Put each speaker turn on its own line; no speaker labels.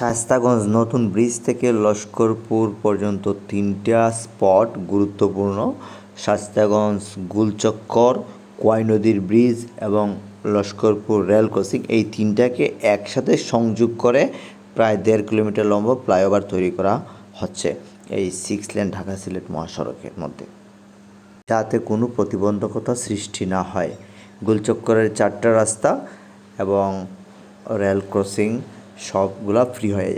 শাস্তাগঞ্জ নতুন ব্রিজ থেকে লস্করপুর পর্যন্ত তিনটা স্পট গুরুত্বপূর্ণ। শাস্তাগঞ্জ গুলচক্কর, কোয়াই নদীর ব্রিজ এবং লস্করপুর রেল ক্রসিং এই তিনটাকে একসাথে সংযোগ করে প্রায় দেড় কিলোমিটার লম্বা ফ্লাইওভার তৈরি করা হচ্ছে এই সিক্স লেন ঢাকা সিলেট মহাসড়কের মধ্যে। যাতে কোনো প্রতিবন্ধকতা সৃষ্টি না হয়। গুলচক্করের চারটা রাস্তা এবং রেল ক্রসিং সবগুলা ফ্রি হয়ে